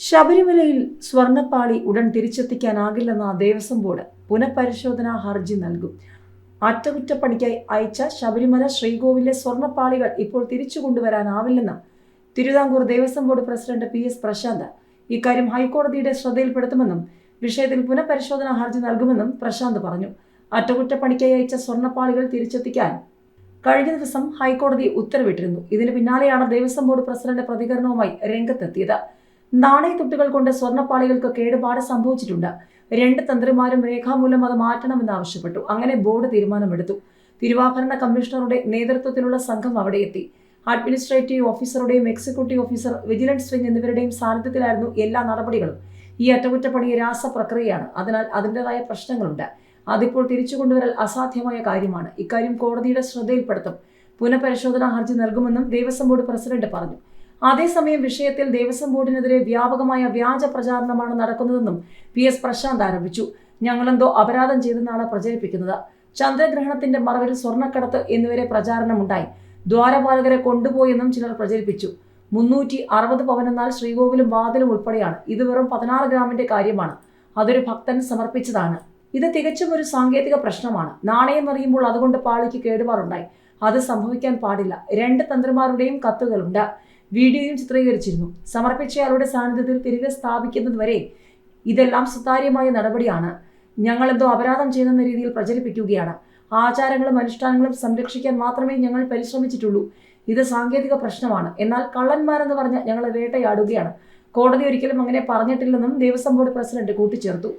ശബരിമലയിൽ സ്വർണപ്പാളി ഉടൻ തിരിച്ചെത്തിക്കാനാകില്ലെന്ന ദേവസ്വം ബോർഡ് പുനഃപരിശോധനാ ഹർജി നൽകും. അറ്റകുറ്റപ്പണിക്കായി അയച്ച ശബരിമല ശ്രീകോവിലെ സ്വർണപ്പാളികൾ ഇപ്പോൾ തിരിച്ചു കൊണ്ടുവരാനാവില്ലെന്ന് Thiruvithamkoor Devaswom board president P S Prasanth ഇക്കാര്യം ഹൈക്കോടതിയുടെ ശ്രദ്ധയിൽപ്പെടുത്തുമെന്നും വിഷയത്തിൽ പുനഃപരിശോധനാ ഹർജി നൽകുമെന്നും പ്രശാന്ത് പറഞ്ഞു. അറ്റകുറ്റപ്പണിക്കായി അയച്ച സ്വർണപ്പാളികൾ തിരിച്ചെത്തിക്കാൻ കഴിഞ്ഞ ദിവസം ഹൈക്കോടതി ഉത്തരവിട്ടിരുന്നു. ഇതിന് പിന്നാലെയാണ് ദേവസ്വം ബോർഡ് പ്രസിഡന്റ് പ്രതികരണവുമായി രംഗത്തെത്തിയത്. നാണയത്തുട്ടുകൾ കൊണ്ട് സ്വർണപ്പാളികൾക്ക് കേടുപാട് സംഭവിച്ചിട്ടുണ്ട്. രണ്ട് തന്ത്രിമാരും രേഖാമൂലം അത് മാറ്റണമെന്നാവശ്യപ്പെട്ടു അങ്ങനെ ബോർഡ് തീരുമാനമെടുത്തു. തിരുവാഭരണ കമ്മീഷണറുടെ നേതൃത്വത്തിലുള്ള സംഘം അവിടെ എത്തി. അഡ്മിനിസ്ട്രേറ്റീവ് ഓഫീസറുടെയും എക്സിക്യൂട്ടീവ് ഓഫീസർ വിജിലൻസ് വിംഗ് എന്നിവരുടെയും സാന്നിധ്യത്തിലായിരുന്നു എല്ലാ നടപടികളും. ഈ അറ്റകുറ്റപ്പണി രാസപ്രക്രിയയാണ് അതിനാൽ അതിന്റെതായ പ്രശ്നങ്ങളുണ്ട്. അതിപ്പോൾ തിരിച്ചു കൊണ്ടുവരൽ അസാധ്യമായ കാര്യമാണ്. ഇക്കാര്യം കോടതിയുടെ ശ്രദ്ധയിൽപ്പെടുത്തും. പുനഃപരിശോധനാ ഹർജി നൽകുമെന്നും ദേവസ്വം ബോർഡ് പ്രസിഡന്റ് പറഞ്ഞു. അതേസമയം വിഷയത്തിൽ ദേവസ്വം ബോർഡിനെതിരെ വ്യാപകമായ വ്യാജ പ്രചാരണമാണ് നടക്കുന്നതെന്നും പി എസ് പ്രശാന്ത് ആരോപിച്ചു. ഞങ്ങളെന്തോ അപരാധം ചെയ്തെന്നാണ് പ്രചരിപ്പിക്കുന്നത്. ചന്ദ്രഗ്രഹണത്തിന്റെ മറവിൽ സ്വർണക്കടത്ത് എന്നിവരെ പ്രചാരണമുണ്ടായി. ദ്വാരപാലകരെ കൊണ്ടുപോയെന്നും ചിലർ പ്രചരിപ്പിച്ചു. മുന്നൂറ്റി അറുപത് പവനെന്നാൽ ശ്രീകോവിലും വാതിലും ഉൾപ്പെടെയാണ്. ഇത് വെറും പതിനാറ് ഗ്രാമിന്റെ കാര്യമാണ്. അതൊരു ഭക്തൻ സമർപ്പിച്ചതാണ്. ഇത് തികച്ചും ഒരു സാങ്കേതിക പ്രശ്നമാണ്. നാണയം അറിയുമ്പോൾ അതുകൊണ്ട് പാളിക്ക് കേടുപാടുണ്ടായി. അത് സംഭവിക്കാൻ പാടില്ല. രണ്ട് തന്ത്രിമാരുടെയും കത്തുകളുണ്ട്. വീഡിയോയും ചിത്രീകരിച്ചിരുന്നു. സമർപ്പിച്ചയാളുടെ സാന്നിധ്യത്തിൽ തിരികെ സ്ഥാപിക്കുന്നതുവരെ ഇതെല്ലാം സുതാര്യമായ നടപടിയാണ്. ഞങ്ങൾ എന്തോ അപരാധം ചെയ്യുന്ന രീതിയിൽ പ്രചരിപ്പിക്കുകയാണ്. ആചാരങ്ങളും അനുഷ്ഠാനങ്ങളും സംരക്ഷിക്കാൻ മാത്രമേ ഞങ്ങൾ പരിശ്രമിച്ചിട്ടുള്ളൂ. ഇത് സാങ്കേതിക പ്രശ്നമാണ്. എന്നാൽ കള്ളന്മാരെന്ന് പറഞ്ഞ് ഞങ്ങൾ വേട്ടയാടുകയാണ്. കോടതി ഒരിക്കലും അങ്ങനെ പറഞ്ഞിട്ടില്ലെന്നും ദേവസ്വം ബോർഡ് പ്രസിഡന്റ് കൂട്ടിച്ചേർത്തു.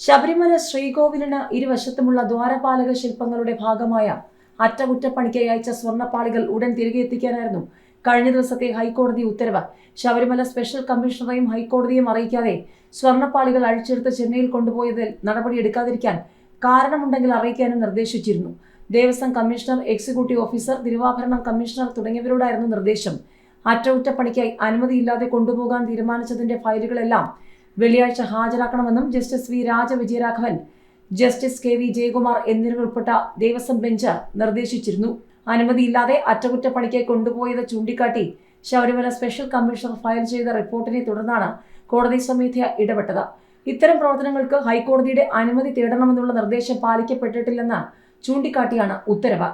ശബരിമല ശ്രീകോവിലിന് ഇരുവശത്തുമുള്ള ദ്വാരപാലക ശില്പങ്ങളുടെ ഭാഗമായ അറ്റകുറ്റപ്പണിക്കായി അയച്ച സ്വർണപ്പാളികൾ ഉടൻ തിരികെ എത്തിക്കാനായിരുന്നു കഴിഞ്ഞ ദിവസത്തെ ഹൈക്കോടതി ഉത്തരവ്. ശബരിമല സ്പെഷ്യൽ കമ്മീഷണറെയും ഹൈക്കോടതിയും അറിയിക്കാതെ സ്വർണപ്പാളികൾ അഴിച്ചെടുത്ത് ചെന്നൈയിൽ കൊണ്ടുപോയതിൽ നടപടിയെടുക്കാതിരിക്കാൻ കാരണമുണ്ടെങ്കിൽ അറിയിക്കാനും നിർദ്ദേശിച്ചിരുന്നു. Devaswom commissioner executive officer Thiruvabharanam commissioner തുടങ്ങിയവരോടായിരുന്നു നിർദ്ദേശം. അറ്റകുറ്റപ്പണിക്കായി അനുമതിയില്ലാതെ കൊണ്ടുപോകാൻ തീരുമാനിച്ചതിന്റെ ഫയലുകളെല്ലാം വെള്ളിയാഴ്ച ഹാജരാക്കണമെന്നും justice V Rajavijayaraghavan justice K V Jayakumar എന്നിവരുൾപ്പെട്ട Devaswom bench നിർദ്ദേശിച്ചിരുന്നു. അനുമതിയില്ലാതെ അറ്റകുറ്റപ്പണിക്ക് കൊണ്ടുപോയത് ചൂണ്ടിക്കാട്ടി ശബരിമല സ്പെഷ്യൽ കമ്മീഷണർ ഫയൽ ചെയ്ത റിപ്പോർട്ടിനെ തുടർന്നാണ് കോടതി സ്വമേധയ ഇടപെട്ടത്. ഇത്തരം പ്രവർത്തനങ്ങൾക്ക് ഹൈക്കോടതിയുടെ അനുമതി തേടണമെന്നുള്ള നിർദ്ദേശം പാലിക്കപ്പെട്ടിട്ടില്ലെന്ന് ചൂണ്ടിക്കാട്ടിയാണ് ഉത്തരവ്.